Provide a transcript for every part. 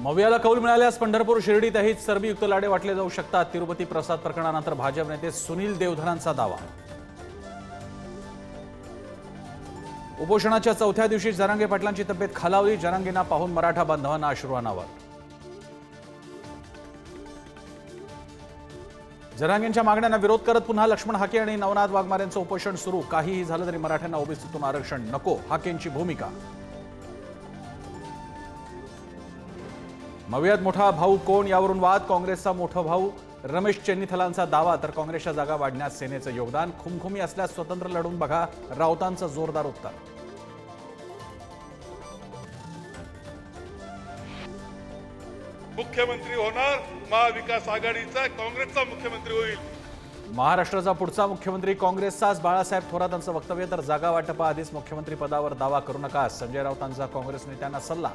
मवियाला कौल मिळाल्यास पंढरपूर शिर्डीतही चरबीयुक्त लाडे वाटले जाऊ शकतात. तिरुपती प्रसाद प्रकरणानंतर भाजप नेते सुनील देवधरांचा दावा. उपोषणाच्या चौथ्या दिवशी जरांगे पाटलांची तब्येत खालावली. जरांगेंना पाहून मराठा बांधवांना अश्रुवानावर जरांगेंच्या मागण्यांना विरोध करत पुन्हा लक्ष्मण हाके आणि नवनाथ वाघमारेंचं उपोषण सुरू. काहीही झालं तरी मराठ्यांना ओबीसीतून आरक्षण नको. हाकेंची भूमिका मवियात मोठा भाऊ कोण यावरून वाद काँग्रेसचा मोठा भाऊ रमेश चेन्नीथलांचा दावा तर काँग्रेसच्या जागा वाढण्यात सेनेचं योगदान खुमखुमी असल्यास स्वतंत्र लढून बघा राऊतांचं जोरदार उत्तर. मुख्यमंत्री होणार महाविकास आघाडीचा काँग्रेसचा मुख्यमंत्री होईल. महाराष्ट्राचा पुढचा मुख्यमंत्री काँग्रेसचाच बाळासाहेब थोरातांचं वक्तव्य तर जागा वाटपाआधीच मुख्यमंत्री पदावर दावा करू नका संजय राऊतांचा काँग्रेस नेत्यांना सल्ला.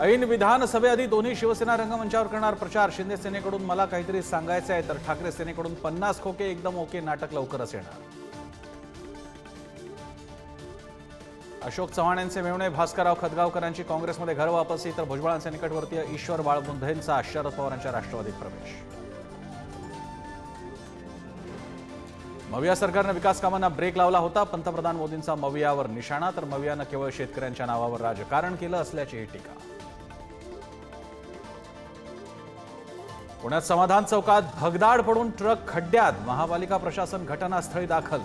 ऐन विधानसभेआधी दोन्ही शिवसेना रंगमंचावर करणार प्रचार. शिंदे सेनेकडून मला काहीतरी सांगायचं आहे तर ठाकरे सेनेकडून पन्नास खोके एकदम ओके नाटक लवकरच येणार. अशोक चव्हाण यांचे मेवणे भास्करराव खतगावकरांची काँग्रेसमध्ये घर वापसी तर भुजबळांचे निकटवर्तीय ईश्वर बाळबुंधेंचा शरद पवारांच्या राष्ट्रवादीत प्रवेश. मविया सरकारनं विकास कामांना ब्रेक लावला होता. पंतप्रधान मोदींचा मवियावर निशाणा तर मवियानं केवळ शेतकऱ्यांच्या नावावर राजकारण केलं असल्याची टीका. पुण्यात समाधान चौकात भगदाड पडून ट्रक खड्ड्यात महापालिका प्रशासन घटनास्थळी दाखल.